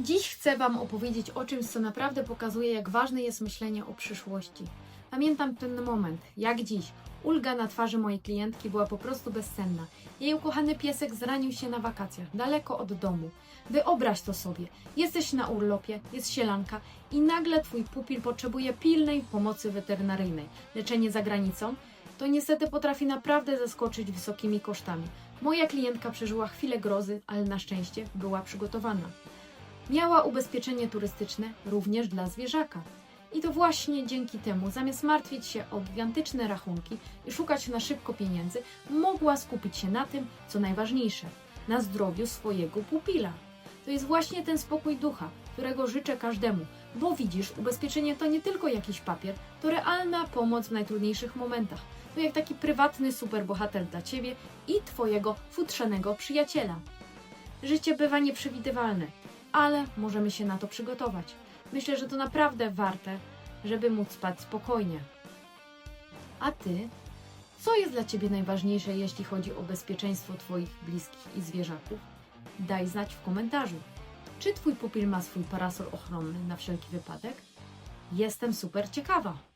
Dziś chcę Wam opowiedzieć o czymś, co naprawdę pokazuje, jak ważne jest myślenie o przyszłości. Pamiętam ten moment, jak dziś. Ulga na twarzy mojej klientki była po prostu bezsenna. Jej ukochany piesek zranił się na wakacjach, daleko od domu. Wyobraź to sobie. Jesteś na urlopie, jest sielanka i nagle Twój pupil potrzebuje pilnej pomocy weterynaryjnej. Leczenie za granicą to niestety potrafi naprawdę zaskoczyć wysokimi kosztami. Moja klientka przeżyła chwilę grozy, ale na szczęście była przygotowana. Miała ubezpieczenie turystyczne również dla zwierzaka. I to właśnie dzięki temu, zamiast martwić się o gigantyczne rachunki i szukać na szybko pieniędzy, mogła skupić się na tym, co najważniejsze na zdrowiu swojego pupila. To jest właśnie ten spokój ducha, którego życzę każdemu, bo widzisz, ubezpieczenie to nie tylko jakiś papier, to realna pomoc w najtrudniejszych momentach. To jak taki prywatny superbohater dla ciebie i twojego futrzanego przyjaciela. Życie bywa nieprzewidywalne, ale możemy się na to przygotować. Myślę, że to naprawdę warte, żeby móc spać spokojnie. A ty? Co jest dla ciebie najważniejsze, jeśli chodzi o bezpieczeństwo twoich bliskich i zwierzaków? Daj znać w komentarzu. Czy twój pupil ma swój parasol ochronny na wszelki wypadek? Jestem super ciekawa.